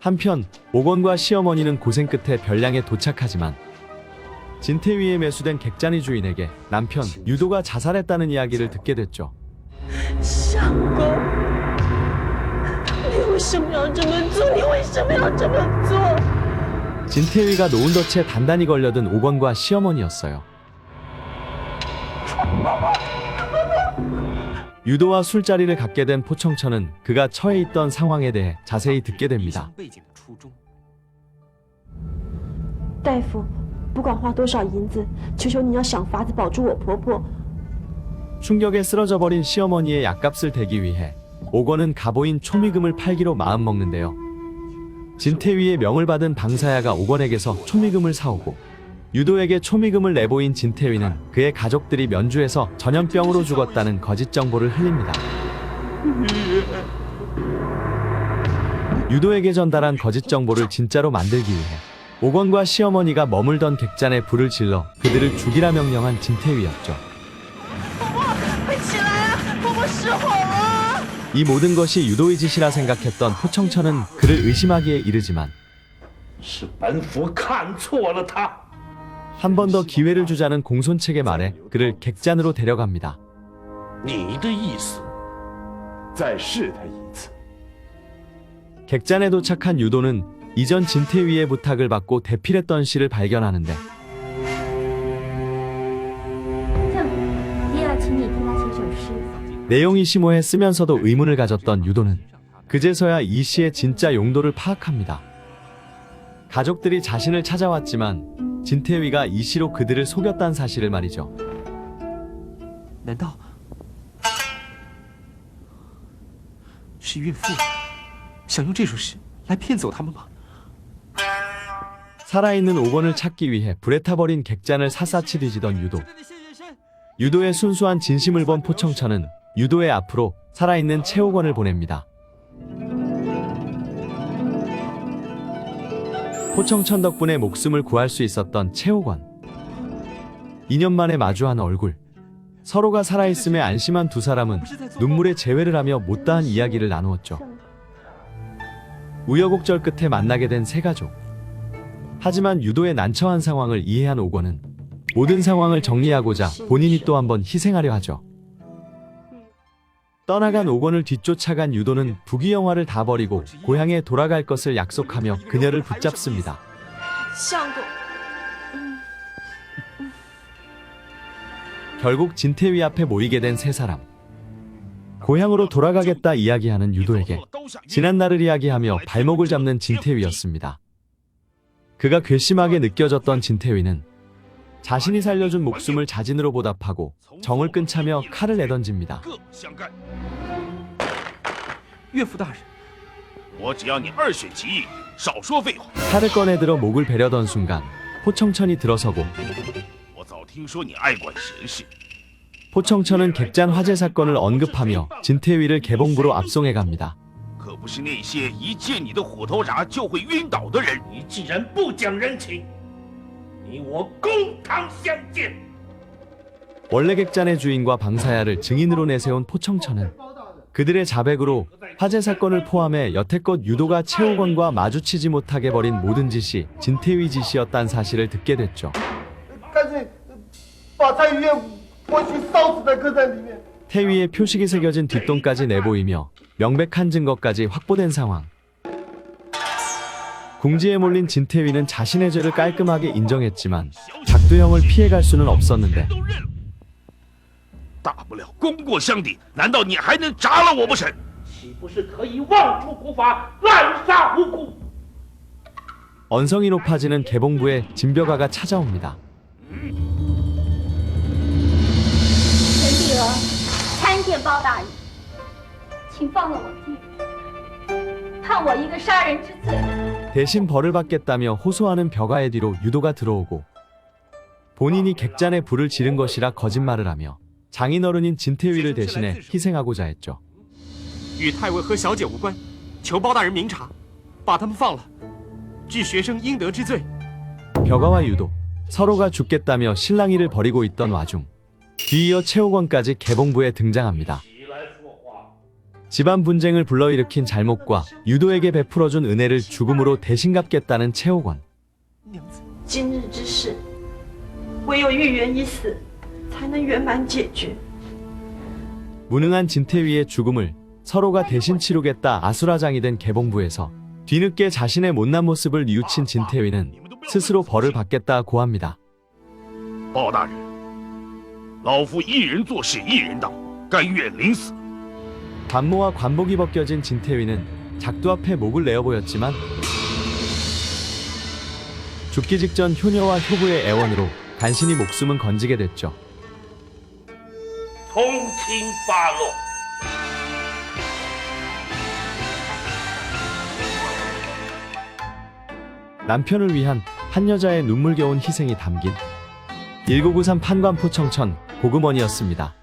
한편 오건과 시어머니는 고생 끝에 별량에 도착하지만 진태위에 매수된 객잔이 주인에게 남편 유도가 자살했다는 이야기를 듣게 됐죠. 샹고 니 오시면 어쩌면 니 오시면 어쩌면 진태위가 놓은 덫에 단단히 걸려든 오건과 시어머니였어요. 유도와 술자리를 갖게 된 포청천은 그가 처해 있던 상황에 대해 자세히 듣게 以 됩니다. 上背景的初衷。大夫，不管花多少银子，求求你要想法子保住我婆婆。 충격에 쓰러져 버린 시어머니의 약값을 대기 위해 옥원은 가보인 초미금을 팔기로 마음먹는데요. 진태위의 명을 받은 방사야가 옥원에게서 초미금을 사오고 유도에게 초미금을 내보인 진태위는 그의 가족들이 면주에서 전염병으로 죽었다는 거짓 정보를 흘립니다. 유도에게 전달한 거짓 정보를 진짜로 만들기 위해 옥원과 시어머니가 머물던 객잔에 불을 질러 그들을 죽이라 명령한 진태위였죠. 快起来啊！婆婆失火了！ 이 모든 것이 유도의 짓이라 생각했던 포청천은 그를 의심하기에 이르지만 是本府看错了他。 한 번 더 기회를 주자는 공손책의 말에 그를 객잔으로 데려갑니다. 객잔에 도착한 유도는 이전 진태위의 부탁을 받고 대필했던 시를 발견하는데 내용이 심오해 쓰면서도 의문을 가졌던 유도는 그제서야 이 시의 진짜 용도를 파악합니다. 가족들이 자신을 찾아왔지만 진태위가 이 시로 그들을 속였다는 사실을 말이죠. 难道是孕妇想用这首诗来骗走他们吗？ 살아있는 옥원을 찾기 위해 불에 타버린 객잔을 샅샅이 뒤지던 유도. 유도의 순수한 진심을 본 포청천은 유도의 앞으로 살아있는 최옥원을 보냅니다. 포청천 덕분에 목숨을 구할 수 있었던 최옥원. 2년 만에 마주한 얼굴. 서로가 살아있음에 안심한 두 사람은 눈물의 재회를 하며 못다한 이야기를 나누었죠. 우여곡절 끝에 만나게 된 세 가족. 하지만 유도의 난처한 상황을 이해한 옥원은 모든 상황을 정리하고자 본인이 또 한 번 희생하려 하죠. 떠나간 옥원을 뒤쫓아간 유도는 부귀 영화를 다 버리고 고향에 돌아갈 것을 약속하며 그녀를 붙잡습니다. 결국 진태위 앞에 모이게 된 세 사람. 고향으로 돌아가겠다 이야기하는 유도에게 지난 날을 이야기하며 발목을 잡는 진태위였습니다. 그가 괘씸하게 느껴졌던 진태위는 자신이 살려준 목숨을 자진으로 보답하고 정을 끊자며 칼을 내던집니다. 各不相干。岳父大人，我只要你二选其一，少说废话。 칼을 꺼내들어 목을 베려던 순간 포청천이 들어서고 我早听说你爱管闲事， 포청천은 객잔 화재 사건을 언급하며 진태위를 개봉부로 압송해 갑니다. 可不是那些一见你的虎头铡就会晕倒的人。你既然不讲人情， 你我公堂相见。 원래 객잔의 주인과 방사야를 증인으로 내세운 포청천은 그들의 자백으로 화재 사건을 포함해 여태껏 유도가 최호건과 마주치지 못하게 벌인 모든 짓이 진태위 짓이었다는 사실을 듣게 됐죠. 干脆把蔡玉燕活去烧死在客栈里面。 태위의 표식이 새겨진 뒷돈까지 내보이며 명백한 증거까지 확보된 상황. 궁지에 몰린 진태위는 자신의 죄를 깔끔하게 인정했지만 작두형을 피해갈 수는 없었는데 都认了，大不了功过相抵，难道你还能铡了我不成？岂不是可以妄出国法，滥杀无辜？ 언성이 높아지는 개봉부에 진벼가가 찾아옵니다. 陈碧娥，参见包大人，请放了我弟，判我一个杀人之罪。 대신 벌을 받겠다며 호소하는 벼가의 뒤로 유도가 들어오고 본인이 객잔에 불을 지른 것이라 거짓말을 하며 장인어른인 진태위를 대신해 희생하고자 했죠. 与太尉和小姐无关，求包大人明察，把他们放了，治学生应得之罪。 벼가와 유도 서로가 죽겠다며 실랑이를 벌이고 있던 와중 뒤이어 최호건까지 개봉부에 등장합니다. 起来说话！ 집안 분쟁을 불러일으킨 잘못과 유도에게 베풀어준 은혜를 죽음으로 대신 갚겠다는 최옥원. 今日之事，唯有玉元一死，才能圆满解决。 무능한 진태위의 죽음을 서로가 대신 치르겠다 아수라장이 된 개봉부에서 뒤늦게 자신의 못난 모습을 뉘우친 진태위는 스스로 벌을 받겠다 고합니다. 包大人，老夫一人做事一人当，甘愿临死。 관모와 관복이 벗겨진 진태위는 작두 앞에 목을 내어 보였지만 죽기 직전 효녀와 효부의 애원으로 간신히 목숨은 건지게 됐죠. 통칭바로 남편을 위한 한 여자의 눈물겨운 희생이 담긴 1993 판관포청천 고금원이었습니다.